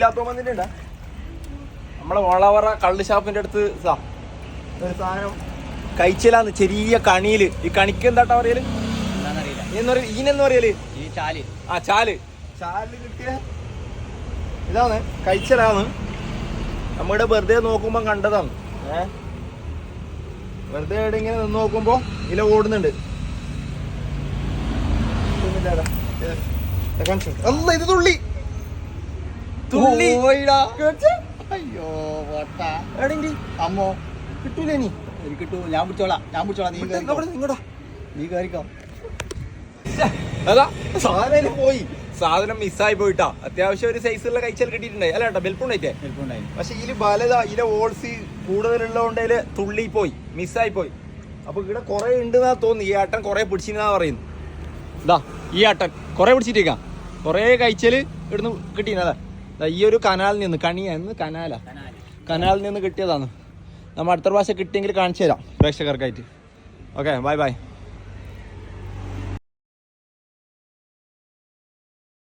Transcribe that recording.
ഇല്ലാത്തോമന്നിന്റെ ഉണ്ടാ നമ്മളെ വളവറ കള്ള് ഷാപ്പിന്റെ അടുത്ത് സാ ഒരു സാധനം. കഴിച്ചില്ലാന്ന് ചെറിയ കണിയിൽ. ഈ കണിക്ക് എന്താട്ടാ പറയൽ? എന്താണെന്നറിയില്ല എന്ന് പറയൽ ഈനെന്ന് പറയൽ? ഈ ചാൽ. ആ ചാൽ. ചാലിൽ കിട്ടിയ ഇതാണ്. കഴിച്ചലാണ് നമ്മുടെ വെറുതെ നോക്കുമ്പോ കണ്ടതാണ്. ഏ? വെറുതെ ഇവിടെ ഇങ്ങനെ നിന്ന് നോക്കുമ്പോ ഇല ഓടുന്നുണ്ട്. അല്ല ഇത് തുള്ളി. തുള്ളി. അയ്യോ എവിടെയെങ്കി? അമ്മോ കിട്ടൂലേ നീ? എനിക്ക് കിട്ടൂ. ഞാൻ പിടിച്ചോളാം. ഞാൻ പിടിച്ചോളാം. നീ. ഇങ്ങോട്ടാ നീ കയറിക്കോ അതാ. സാധനം പോയി. സാധനം മിസ്സായി പോയിട്ടാ. അത്യാവശ്യം ഒരു സൈസുള്ള കഴിച്ചാൽ കിട്ടിയിട്ടുണ്ടായി അല്ല കേട്ടോ ബെൽപ്പുണ്ടായിട്ടേ ഹെൽപ്പുണ്ടായി പക്ഷെ ഇതിൽ ബലത ഇതിലെ ഓൾസി കൂടുതലുള്ളതുകൊണ്ട് തുള്ളി പോയി. മിസ്സായി പോയി. അപ്പൊ ഇവിടെ കുറെ ഉണ്ടെന്നാ തോന്നുന്നു. ഈ ആട്ടൻ കുറെ പിടിച്ചിരുന്നാ പറയുന്നു. ഇതാ ഈ ആട്ടൻ കുറെ പിടിച്ചിട്ടേക്കാം കുറെ കഴിച്ചാൽ ഇവിടുന്ന് കിട്ടിയതാ ദാ ഈ ഒരു കനാലിൽ നിന്ന് കണിയാന്ന് കനാല. കനാലിൽ നിന്ന് കിട്ടിയതാണ്. നമ്മൾ അടുത്ത പ്രാവശ്യം കിട്ടിയെങ്കിൽ കാണിച്ചു തരാം പ്രേക്ഷകർക്കായിട്ട്. Okay bye bye.